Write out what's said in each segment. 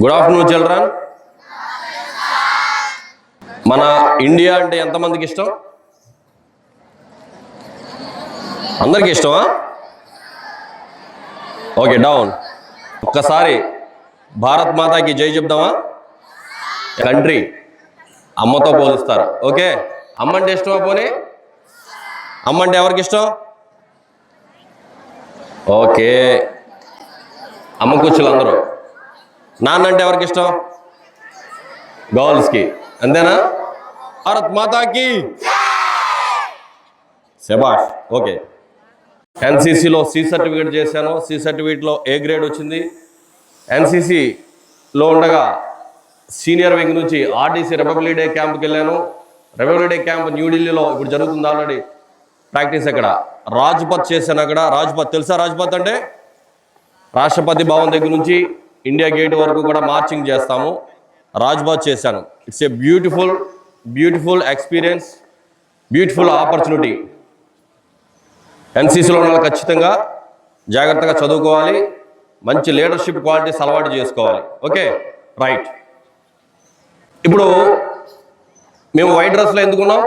Good afternoon children. మన India అంటే ఎంతమందికి ఇష్టం? అందరికి ఇష్టమా? Okay down. ఒక్కసారి భారత్ మాతాకి జై చెప్దామా? కంట్రీ. అమ్మతో పోలుస్తారు. ఓకే అమ్మ అంటే ఇష్టమా పోనీ? అమ్మ అంటే ఎవరికి ఇష్టం? ఓకే అమ్మ కూర్చులు అందరూ. నాన్న అంటే ఎవరికి ఇష్టం? గర్ల్స్కి అంతేనా? భారత్ మాతాకి. శబాష్ ఓకే. ఎన్సీసీలో సి సర్టిఫికేట్ చేశాను. సి సర్టిఫికేట్లో ఏ గ్రేడ్ వచ్చింది? ఎన్సీసీలో ఉండగా సీనియర్ వింగ్ నుంచి ఆర్టీసీ రిపబ్లిక్ డే క్యాంప్కి వెళ్ళాను. రిపబ్లిక్ డే క్యాంప్ న్యూఢిల్లీలో ఇప్పుడు జరుగుతుంది ఆల్రెడీ. ప్రాక్టీస్ అక్కడ. రాజ్పథ్ చేశాను అక్కడ. రాజ్పథ్ తెలుసా రాజ్పథ్ అంటే? రాష్ట్రపతి భవన్ దగ్గర నుంచి ఇండియా గేట్ వరకు కూడా మార్చింగ్ చేస్తాము. రాజ్బాద్ చేశాను. It's a beautiful beautiful experience beautiful opportunity ఎన్సీసీలో ఉన్న ఖచ్చితంగా. జాగ్రత్తగా చదువుకోవాలి. మంచి లీడర్షిప్ క్వాలిటీస్ అలవాటు చేసుకోవాలి. ఓకే రైట్ ఇప్పుడు మేము వైట్ డ్రెస్లో ఎందుకున్నాం?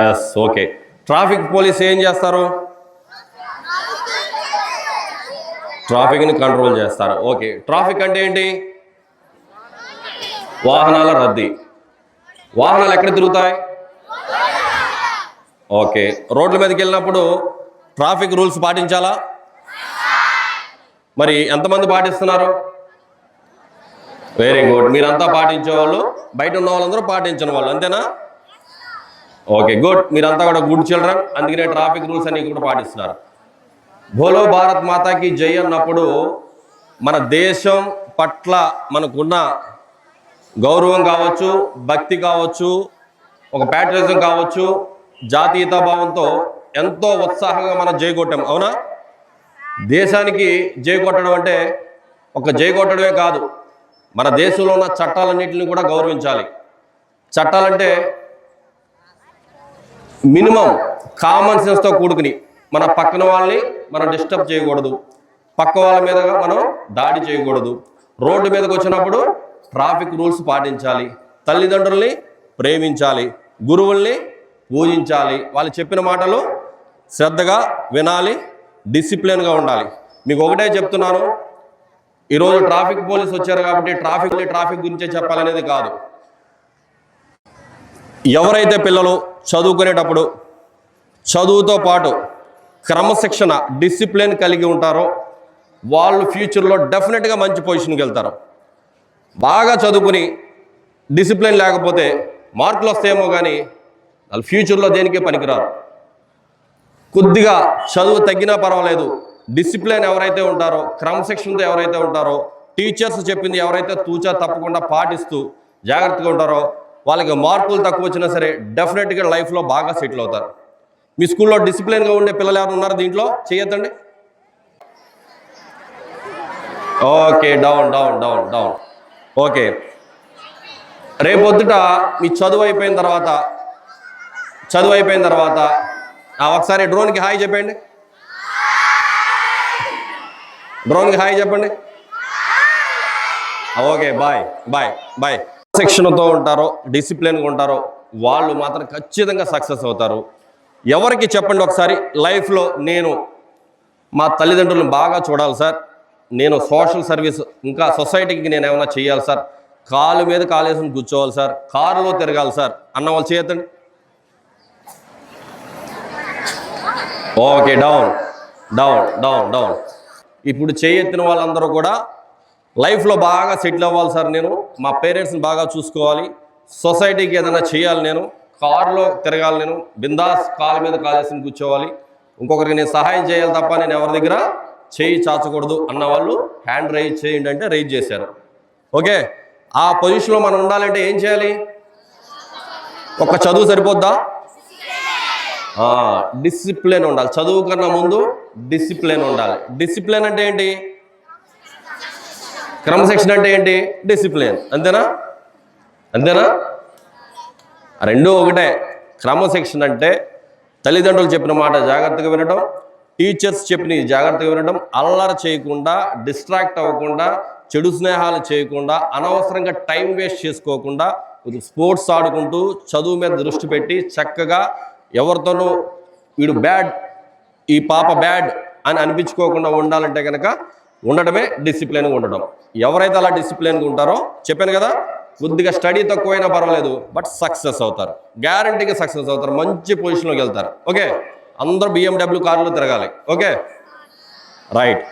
ఎస్ ఓకే ట్రాఫిక్ పోలీస్ ఏం చేస్తారు? ట్రాఫిక్ని కంట్రోల్ చేస్తారు. ఓకే. ట్రాఫిక్ అంటే ఏంటి? వాహనాల రద్దీ. వాహనాలు ఎక్కడ తిరుగుతాయి? ఓకే. రోడ్ల మీదకి వెళ్ళినప్పుడు ట్రాఫిక్ రూల్స్ పాటించాలా? మరి ఎంతమంది పాటిస్తున్నారు? వెరీ గుడ్ మీరంతా పాటించే వాళ్ళు బయట ఉన్న వాళ్ళందరూ పాటించిన వాళ్ళు అంతేనా? ఓకే గుడ్ మీరంతా కూడా గుడ్ చిల్డ్రన్ అందుకనే ట్రాఫిక్ రూల్స్ అన్ని కూడా పాటిస్తున్నారు. భోలో భారత్ మాతాకి జై అన్నప్పుడు మన దేశం పట్ల మనకున్న గౌరవం కావచ్చు భక్తి కావచ్చు ఒక ప్యాట్రిజం కావచ్చు జాతీయతా భావంతో ఎంతో ఉత్సాహంగా మనం జై కొట్టాం. అవునా? దేశానికి జై కొట్టడం అంటే ఒక జై కొట్టడమే కాదు మన దేశంలో ఉన్న చట్టాలన్నింటినీ కూడా గౌరవించాలి. చట్టాలంటే మినిమం కామన్ సెన్స్తో కూడుకుని మన పక్కన వాళ్ళని మనం డిస్టర్బ్ చేయకూడదు. పక్క వాళ్ళ మీద మనం దాడి చేయకూడదు. రోడ్డు మీదకి వచ్చినప్పుడు ట్రాఫిక్ రూల్స్ పాటించాలి. తల్లిదండ్రుల్ని ప్రేమించాలి. గురువుల్ని పూజించాలి. వాళ్ళు చెప్పిన మాటలు శ్రద్ధగా వినాలి. డిసిప్లిన్గా ఉండాలి. మీకు ఒకటే చెప్తున్నాను. ఈరోజు ట్రాఫిక్ పోలీస్ వచ్చారు కాబట్టి ట్రాఫిక్ ట్రాఫిక్ గురించే చెప్పాలనేది కాదు. ఎవరైతే పిల్లలు చదువుకునేటప్పుడు చదువుతో పాటు క్రమశిక్షణ డిసిప్లిన్ కలిగి ఉంటారో. వాళ్ళు ఫ్యూచర్లో డెఫినెట్గా మంచి పొజిషన్కి వెళ్తారు. బాగా చదువుకుని డిసిప్లిన్ లేకపోతే మార్కులు వస్తాయేమో కానీ వాళ్ళు ఫ్యూచర్లో దేనికే పనికిరారు. కొద్దిగా చదువు తగ్గినా పర్వాలేదు. డిసిప్లిన్ ఎవరైతే ఉంటారో క్రమశిక్షణతో ఎవరైతే ఉంటారో టీచర్స్ చెప్పింది ఎవరైతే తూచా తప్పకుండా పాటిస్తూ జాగ్రత్తగా ఉంటారో వాళ్ళకి మార్కులు తక్కువ వచ్చినా సరే డెఫినెట్గా లైఫ్లో బాగా సెటిల్ అవుతారు. మీ స్కూల్లో డిసిప్లిన్గా ఉండే పిల్లలు ఎవరు ఉన్నారు దీంట్లో? చేయొద్దండి. Okay down down down down. Okay. రేపొద్దుట మీ చదువు అయిపోయిన తర్వాత చదువు అయిపోయిన తర్వాత ఒకసారి డ్రోన్కి హాయ్ చెప్పండి. డ్రోన్కి హాయ్ చెప్పండి. Okay bye bye bye. శిక్షణతో ఉంటారో డిసిప్లిన్గా ఉంటారో వాళ్ళు మాత్రం ఖచ్చితంగా సక్సెస్ అవుతారు. ఎవరికి చెప్పండి ఒకసారి? లైఫ్లో నేను మా తల్లిదండ్రులను బాగా చూడాలి సార్. నేను సోషల్ సర్వీస్ ఇంకా సొసైటీకి నేను ఏమైనా చేయాలి సార్? కాలు మీద కాలేసుకుని కూర్చోవాలి సార్. కారులో తిరగాలి సార్. అన్న వాళ్ళు చేయతండి okay down down down down. ఇప్పుడు చేయెత్తిన వాళ్ళందరూ కూడా లైఫ్లో బాగా సెటిల్ అవ్వాలి సార్ నేను. మా పేరెంట్స్ని బాగా చూసుకోవాలి. సొసైటీకి ఏదైనా చేయాలి నేను. కారులో తిరగాలి నేను. బిందాస్ కాలు మీద కాలేసుకుని కూర్చోవాలి. ఇంకొకరికి నేను సహాయం చేయాలి తప్ప నేను ఎవరి దగ్గర చేయి చాచకూడదు అన్న వాళ్ళు హ్యాండ్ రైజ్ చేయండి అంటే రైజ్ చేశారు. ఓకే? ఆ పొజిషన్లో మనం ఉండాలంటే ఏం చేయాలి? ఒక చదువు సరిపోద్దా? డిసిప్లిన్ ఉండాలి. చదువు కన్నా ముందు డిసిప్లిన్ ఉండాలి. డిసిప్లిన్ అంటే ఏంటి? క్రమశిక్షణ అంటే ఏంటి? డిసిప్లిన్. అంతేనా? అంతేనా? రెండూ ఒకటే క్రమశిక్షణ అంటే తల్లిదండ్రులు చెప్పిన మాట జాగ్రత్తగా వినడం టీచర్స్ చెప్పిన జాగ్రత్తగా వినడం అల్లరి చేయకుండా డిస్ట్రాక్ట్ అవ్వకుండా చెడు స్నేహాలు చేయకుండా అనవసరంగా టైం వేస్ట్ చేసుకోకుండా స్పోర్ట్స్ ఆడుకుంటూ చదువు మీద దృష్టి పెట్టి చక్కగా ఎవరితోనూ వీడు బ్యాడ్ ఈ పాప బ్యాడ్ అని అనిపించుకోకుండా ఉండాలంటే కనుక ఉండడమే డిసిప్లిన్గా ఉండడం ఎవరైతే అలా డిసిప్లిన్గా ఉంటారో చెప్పాను కదా కొద్దిగా స్టడీ తక్కువైనా పర్వాలేదు బట్ సక్సెస్ అవుతారు. గ్యారంటీగా సక్సెస్ అవుతారు. మంచి పొజిషన్లోకి వెళ్తారు. ఓకే అందరూ బిఎండబ్ల్యూ కార్లు తిరగాలి. Okay right